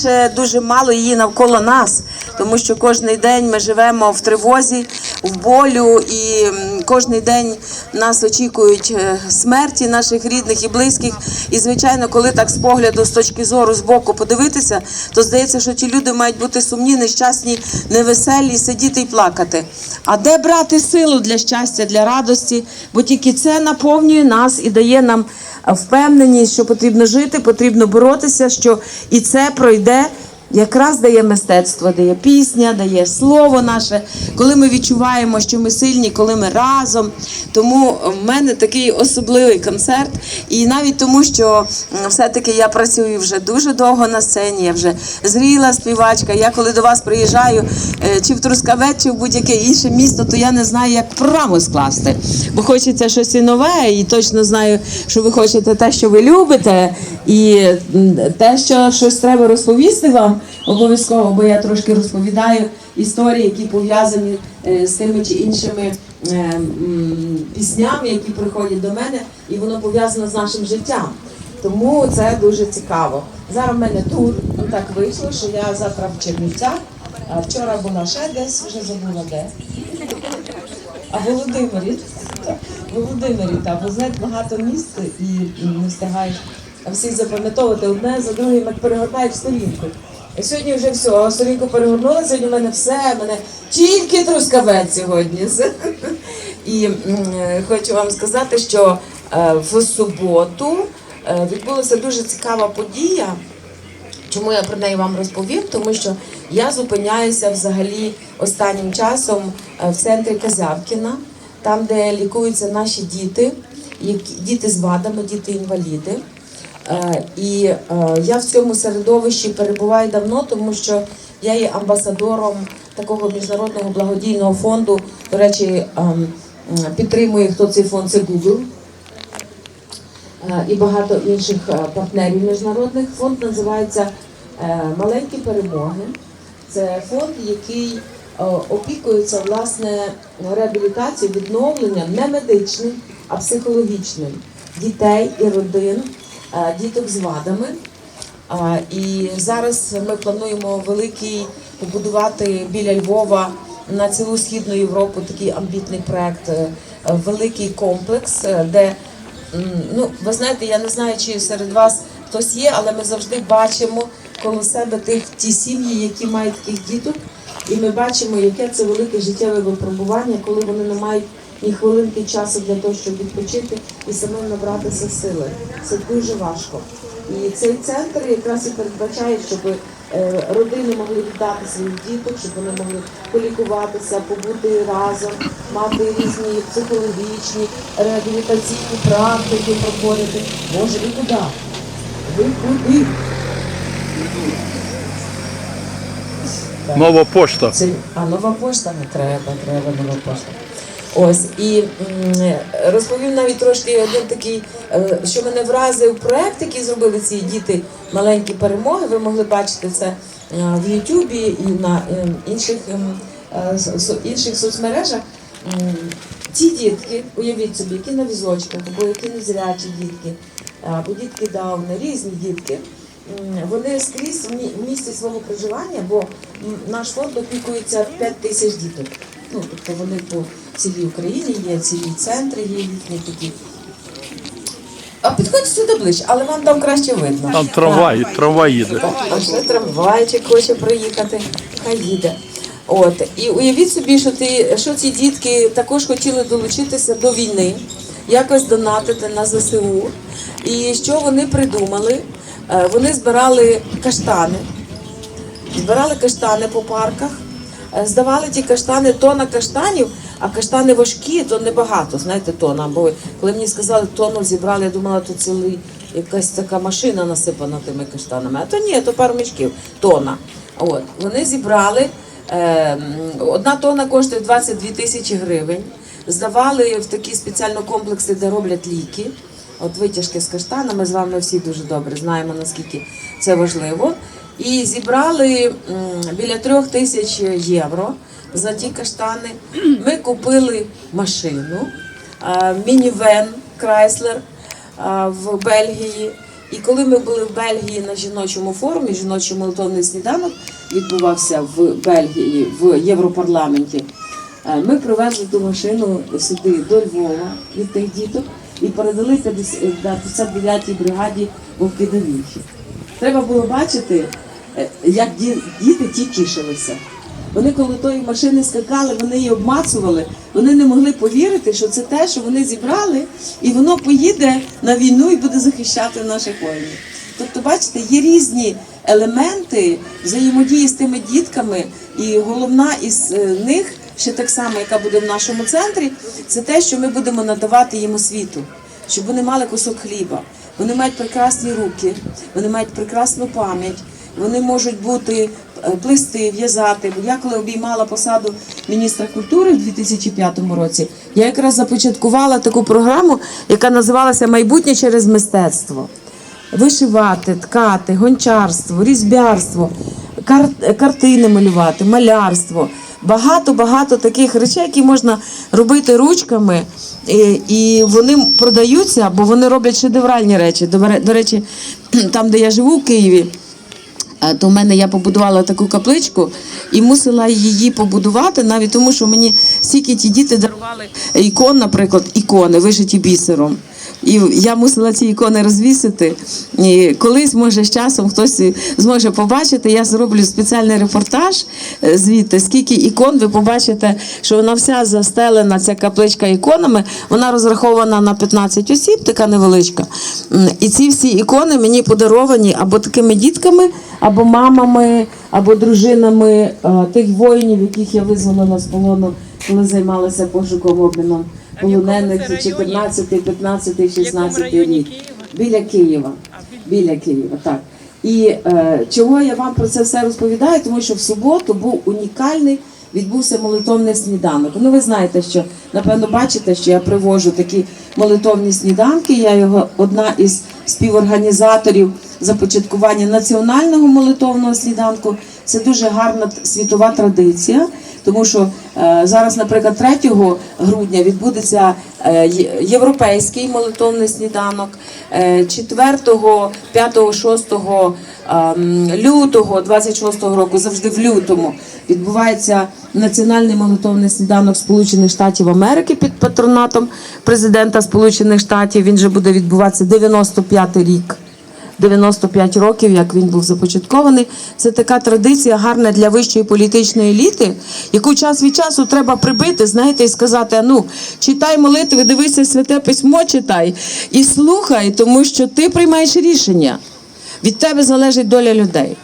більше дуже мало її навколо нас, тому що кожен день ми живемо в тривозі, в болю, і кожен день нас очікують е, смерті наших рідних і близьких. І звичайно, коли так з погляду, з точки зору, з боку подивитися, то здається, що ті люди мають бути сумні, нещасні, невеселі, сидіти і плакати. А де брати силу для щастя, для радості? Бо тільки це наповнює нас і дає нам впевненість, що потрібно жити, потрібно боротися, що і це пройде. Якраз дає мистецтво, дає пісня, дає слово наше, коли ми відчуваємо, що ми сильні, коли ми разом. Тому в мене такий особливий концерт. І навіть тому, що все-таки я працюю вже дуже довго на сцені, я вже зріла співачка. Я коли до вас приїжджаю, е, чи в Трускавець, чи в будь-яке інше місто, то я не знаю, як програму скласти. Бо хочеться щось і нове, і точно знаю, що ви хочете те, що ви любите, і те, що щось треба розповісти вам, обов'язково, бо я трошки розповідаю історії, які пов'язані е, з тими чи іншими е, піснями, які приходять до мене, і воно пов'язано з нашим життям. Тому це дуже цікаво. Зараз в мене тур. Ну так вийшло, що я завтра в Чернівцях. А вчора була ще десь, вже забула де. А Володимирі. Володимирі, так, бо знаєте, багато міст і не встигаєш всіх запам'ятовувати одне за другим, як перегортаєш сторінку. Сьогодні вже все, сторінку перегорнула, сьогодні в мене все, в мене тільки трускавець сьогодні. І е, хочу вам сказати, що е, в суботу е, відбулася дуже цікава подія. Чому я про неї вам розповім? Тому що я зупиняюся взагалі останнім часом в центрі Казявкіна, там, де лікуються наші діти, діти з вадами, діти інваліди. Е, І е, я в цьому середовищі перебуваю давно, тому що я є амбасадором такого міжнародного благодійного фонду. До речі, ем, підтримує хто цей фонд, це Google. Е, і багато інших е, партнерів міжнародних. Фонд називається е, Маленькі перемоги. Це фонд, який е, опікується власне реабілітацією, відновленням не медичним, а психологічним дітей і родин, е, діток з вадами. І зараз ми плануємо великий побудувати біля Львова на цілу східну Європу такий амбітний проект, е, е, великий комплекс, е, де ну ви знаєте, я не знаю, чи серед вас хтось є, але ми завжди бачимо коло себе тих ті сім'ї, які мають таких діток, і ми бачимо, яке це велике життєве випробування, коли вони не мають ні хвилинки часу для того, щоб відпочити і самим набратися сили. Це дуже важко. І цей центр якраз і передбачає, щоб е, родини могли віддати своїх діток, щоб вони могли полікуватися, побути разом, мати різні психологічні, реабілітаційні практики проходити. Боже, ви куди? Ви куди? Нова пошта. Це а нова пошта не треба, треба нова пошта. Ось і розповім навіть трошки один такий, е, що мене вразив проект, який зробили ці діти маленькі перемоги. Ви могли бачити це е, в Ютубі і на е, інших ем, інших соцмережах. Ті дітки, уявіть собі, які на візочках, або які незрячі дітки, або дітки Дауна, різні дітки. Вони скрізь в мі- місці свого проживання, бо наш фонд опікується 5 тисяч діток. Ну, тобто вони по цілій Україні є, цілі центри є їхні такі. А підходьте сюди ближче, але вам там краще видно. Там трамвай, трамвай їде. А ще трамвайчик хоче проїхати, хай їде. От і уявіть собі, що ти що ці дітки також хотіли долучитися до війни, якось донатити на ЗСУ. І що вони придумали? Е, Вони збирали каштани, збирали каштани по парках, е, здавали ті каштани, тона каштанів, а каштани важкі, то небагато, знаєте, тона. Бо коли мені сказали, тону зібрали, я думала, то цілий якась така машина насипана тими каштанами. А то ні, то пару мішків, тона. От вони зібрали. е, Одна тона коштує 22 тисячі гривень. Здавали в такі спеціальні комплекси, де роблять ліки. От витяжки з каштанами з вами всі дуже добре знаємо, наскільки це важливо. І зібрали біля трьох тисяч євро за ті каштани. Ми купили машину, е, мінівен Крайслер в Бельгії. І коли ми були в Бельгії на жіночому форумі, жіночий молитовний сніданок відбувався в Бельгії в Європарламенті. е, Ми привезли ту машину сюди до Львова від тих діток і передали 50 на 59-й бригаді вовки до. Треба було бачити, е, як діти ті тішилися. Вони коло тої машини скакали, вони її обмацували. Вони не могли повірити, що це те, що вони зібрали, і воно поїде на війну і буде захищати наших воїнів. Тобто, бачите, є різні елементи взаємодії з тими дітками, і головна із е, них, ще так само, яка буде в нашому центрі, це те, що ми будемо надавати їм освіту, щоб вони мали кусок хліба. Вони мають прекрасні руки, вони мають прекрасну пам'ять, вони можуть бути плести, в'язати. Я коли обіймала посаду міністра культури в 2005 році, я якраз започаткувала таку програму, яка називалася Майбутнє через мистецтво. Вишивати, ткати, гончарство, різьбярство, кар- картини малювати, малярство. Багато багато таких речей, які можна робити ручками, і, вони продаються, бо вони роблять шедевральні речі. До, речі, там, де я живу в Києві, Е, то в мене я побудувала таку капличку і мусила її побудувати, навіть тому, що мені стільки ті діти дарували ікон, наприклад, ікони, вишиті бісером. І я мусила ці ікони розвісити. І колись, може, з часом хтось зможе побачити. Я зроблю спеціальний репортаж е, звідти. Скільки ікон ви побачите, що вона вся застелена, ця капличка іконами. Вона розрахована на 15 осіб, така невеличка. І ці всі ікони мені подаровані або такими дітками, або мамами, або дружинами е, тих воїнів, яких я визволила з полону, коли займалася пошуком обміном полонених районі? 14, 15, 16 рік. Біля Києва. Біля Києва, так. І е, чого я вам про це все розповідаю? Тому що в суботу був унікальний. Відбувся молитовний сніданок. Ну, ви знаєте, що напевно бачите, що я привожу такі молитовні сніданки. Я його одна із співорганізаторів започаткування національного молитовного сніданку. Це дуже гарна світова традиція, тому що е, зараз, наприклад, 3 грудня відбудеться е, європейський молитовний сніданок, е, 4, 5, 6 ем, лютого 26 року, завжди в лютому, відбувається національний молитовний сніданок Сполучених Штатів Америки під патронатом президента Сполучених Штатів. Він же буде відбуватися 95 рік. 95 років, як він був започаткований. Це така традиція гарна для вищої політичної еліти, яку час від часу треба прибити, знаєте, і сказати: ну, читай молитви, дивися святе письмо, читай і слухай, тому що ти приймаєш рішення. Від тебе залежить доля людей.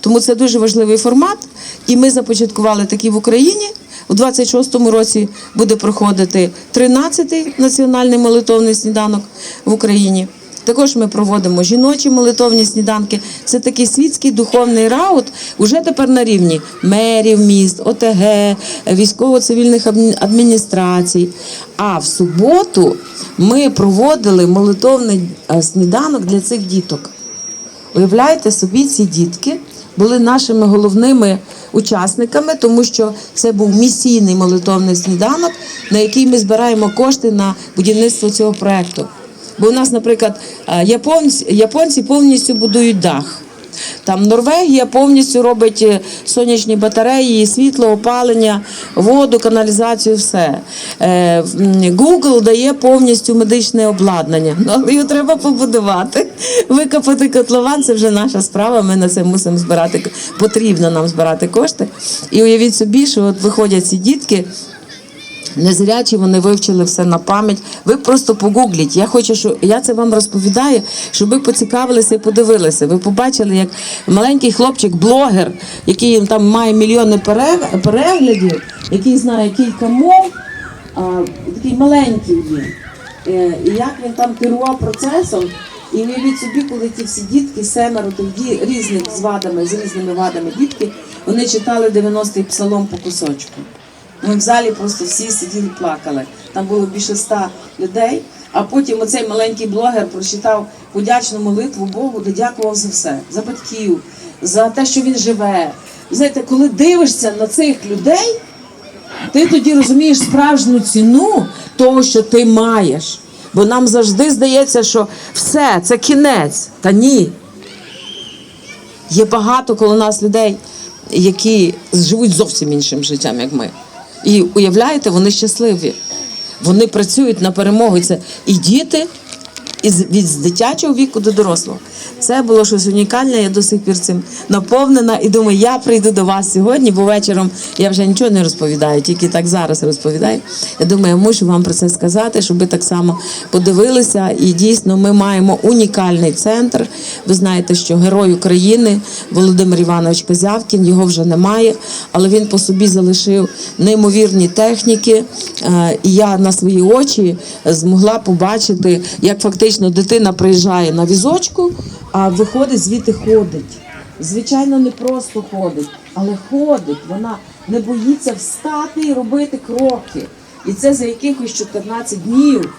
Тому це дуже важливий формат. І ми започаткували такий в Україні. У 26-му році буде проходити 13-й національний молитовний сніданок в Україні. Також ми проводимо жіночі молитовні сніданки. Це такий світський духовний раут уже тепер на рівні мерів міст, ОТГ, військово-цивільних адміністрацій. А в суботу ми проводили молитовний е, сніданок для цих діток. Уявляєте собі, ці дітки були нашими головними учасниками, тому що це був місійний молитовний сніданок, на який ми збираємо кошти на будівництво цього проекту. Бо у нас, наприклад, е, японці, японці повністю будують дах. Там Норвегія повністю робить е, сонячні батареї, світло, опалення, воду, каналізацію, все. Е, Google дає повністю медичне обладнання. Ну, але його треба побудувати. Викопати котлован це вже наша справа. Ми на це мусимо збирати. Потрібно нам збирати кошти. І уявіть собі, що от виходять ці дітки. Незрячі вони вивчили все на пам'ять. Ви просто погугліть. Я хочу, що я це вам розповідаю, щоб ви поцікавилися і подивилися. Ви побачили, як маленький хлопчик, блогер, який там має мільйони переглядів, який знає кілька мов, а, такий маленький він. Е, І як він там керував процесом. І уявіть собі, коли ті всі дітки, семеро тих ді- різних з вадами, з різними вадами дітки, вони читали 90-й псалом по кусочку. Ми в залі просто всі сиділи, плакали. Там було більше ста людей. А потім оцей маленький блогер прочитав подячну молитву Богу, де дякував за все, за батьків, за те, що він живе. Знаєте, коли дивишся на цих людей, ти тоді розумієш справжню ціну того, що ти маєш. Бо нам завжди здається, що все, це кінець. Та ні. Є багато коло нас людей, які живуть зовсім іншим життям, як ми. І уявляєте, вони щасливі. Вони працюють на перемогу. Це і діти, і від дитячого віку до дорослого. Це було щось унікальне. Я до сих пір цим наповнена. І думаю, я прийду до вас сьогодні, бо вечором я вже нічого не розповідаю, тільки так зараз розповідаю. Я думаю, я мушу вам про це сказати, щоб ви так само подивилися. І дійсно, ми маємо унікальний центр. Ви знаєте, що герой України Володимир Іванович Козявкін, його вже немає, але він по собі залишив неймовірні техніки. Е, І я на свої очі змогла побачити, як фактично дитина приїжджає на візочку, а виходить звідти ходить. Звичайно, не просто ходить, але ходить. Вона не боїться встати і робити кроки. І це за якихось 14 днів.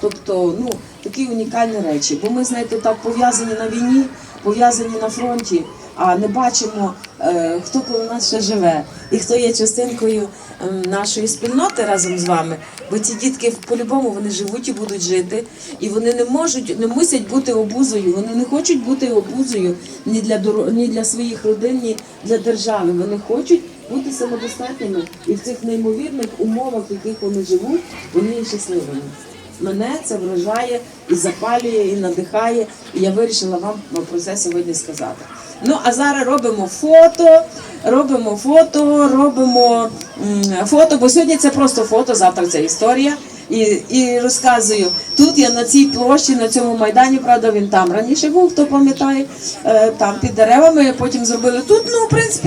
Тобто, ну такі унікальні речі. Бо ми, знаєте, так пов'язані на війні, пов'язані на фронті, а не бачимо, е, хто коло нас ще живе і хто є частинкою ем, нашої спільноти разом з вами. Бо ці дітки по-любому вони живуть і будуть жити, і вони не можуть, не мусять бути обузою. Вони не хочуть бути обузою ні для ні для своїх родин, ні для держави. Вони хочуть бути самодостатніми і в цих неймовірних умовах, в яких вони живуть, вони є щасливими. Мене це вражає і запалює, і надихає. І я вирішила вам про це сьогодні сказати. Ну а зараз робимо фото, робимо фото, робимо фото, бо сьогодні це просто фото, завтра це історія. І, і розказую, тут я на цій площі, на цьому майдані, правда, він там раніше був, хто пам'ятає, е, там під деревами, потім зробили тут, ну, в принципі.